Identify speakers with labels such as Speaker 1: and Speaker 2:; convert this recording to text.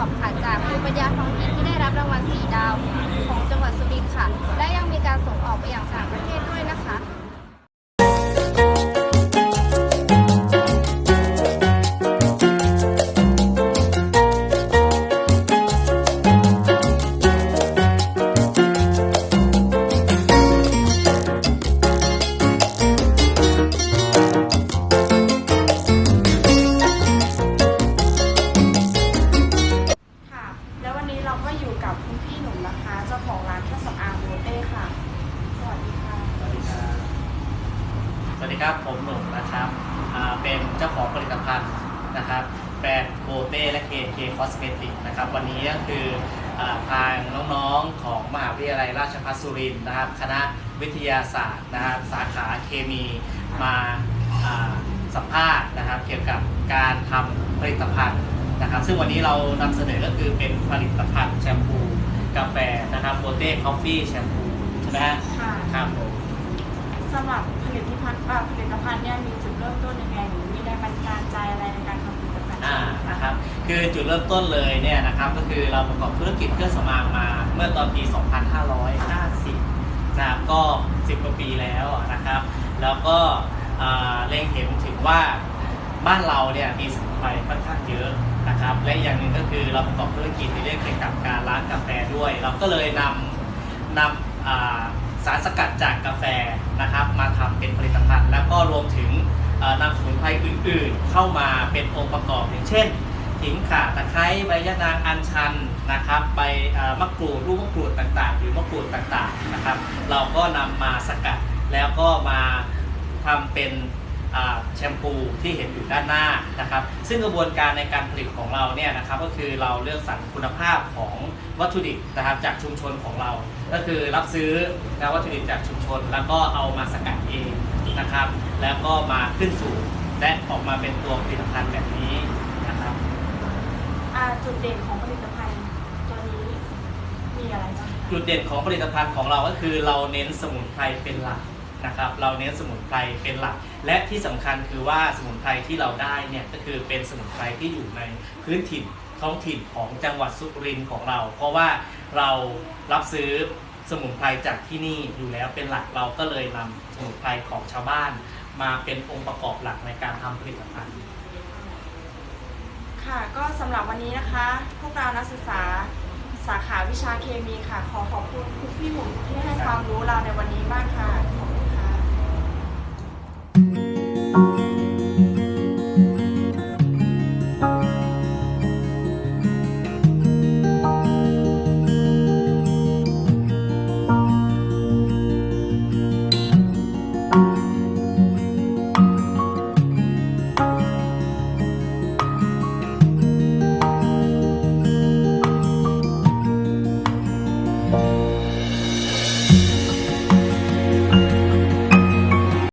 Speaker 1: อบค่ะจากภูมิปัญญาท้องถิ่นที่ได้รับรางวัลสีดาวของจังหวัดสุรินทร์ค่ะ และยังมี
Speaker 2: การส่งอ
Speaker 3: อกไปอย่างต่างป
Speaker 2: ระเทศด้วย ครับ ผมหนุ่มนะครับอ่าเป็นเจ้าของผลิตภัณฑ์นะครับแบรนด์โบเต้และเคเคคอสเมติกนะครับ วันนี้ก็คืออาทางน้องๆของมหาวิทยาลัยราชภัฏสุรินทร์นะครับ คณะวิทยาศาสตร์นะครับ สาขาเคมีมาอ่าสัมภาษณ์นะครับ เกี่ยวกับการทำผลิตภัณฑ์นะครับ ซึ่งวันนี้เรานำเสนอก็คือเป็นผลิตภัณฑ์แชมพูกาแฟนะครับโบเต้คอฟฟี่แชมพูใช่ไหมฮะ
Speaker 1: ค่ะ
Speaker 2: ครับผม
Speaker 1: สำหรับผลิตภัณฑ์ผลิตภัณฑ์เนี่ยมีจุดเริ่มต้นยังไงหรือมีแรงบันดาลใจอะไรในการทำผลิตภัณฑ์
Speaker 2: อ่านะครับคือจุดเริ่มต้นเลยเนี่ยนะครับก็คือเราประกอบธุรกิจเครื่องสำอางมาเมื่อตอนปี 2550นะครับก็ 10 กว่าปีแล้วนะครับ แล้วก็เล็งเห็นถึงว่าบ้านเราเนี่ยมีสมุนไพรค่อนข้างเยอะนะครับ และอย่างหนึ่งก็คือเราประกอบธุรกิจในเรื่องเกี่ยวกับการร้านกาแฟด้วย เราก็เลยนำนำสารสกัดจากกาแฟ นะครับมาทำเป็นผลิตภัณฑ์ แล้วก็รวมถึงนำสมุนไพรอื่นๆ เข้ามาเป็นองค์ประกอบอย่างเช่นขิงข่าตะไคร้ใบยะนางอัญชันนะครับใบมะกรูดลูกมะกรูดต่างๆ หรือมะกรูดต่างๆนะครับ เราก็นำมาสกัดแล้วก็มาทำเป็น แชมพูที่เห็นอยู่ด้านหน้านะครับซึ่งกระบวนการในการผลิตของเราเนี่ยนะครับก็คือเราเลือกสรรคุณภาพของวัตถุดิบนะครับจากชุมชนของเรา ก็คือรับซื้อนะวัตถุดิบจากชุมชน แล้วก็เอามาสกัดเองนะครับ แล้วก็มาขึ้นสู่และออกมาเป็นตัวผลิตภัณฑ์แบบนี้นะครับ
Speaker 1: อ่าจุดเด่นของผลิตภัณฑ์ตัวนี้มีอะไรบ้างคะ
Speaker 2: จุดเด่นของผลิตภัณฑ์ของเราก็คือเราเน้นสมุนไพรเป็นหลัก นะครับ เราเน้นสมุนไพรเป็นหลัก และที่สำคัญคือว่าสมุนไพรที่เราได้เนี่ยก็คือเป็นสมุนไพรที่อยู่ในพื้นถิ่นท้องถิ่นของจังหวัดสุรินทร์ของเรา เพราะว่าเรารับซื้อสมุนไพรจากที่นี่อยู่แล้วเป็นหลักเราก็เลยนำสมุนไพรของชาวบ้าน มาเป็นองค์ประกอบหลักในการทำผลิตภัณฑ์
Speaker 1: ค่ะก็สำหรับวันนี้นะคะ พวกเรานักศึกษาสาขาวิชาเคมีค่ะ ขอขอบคุณคุณพี่หมุนที่ให้ความรู้เราในวันนี้มากค่ะ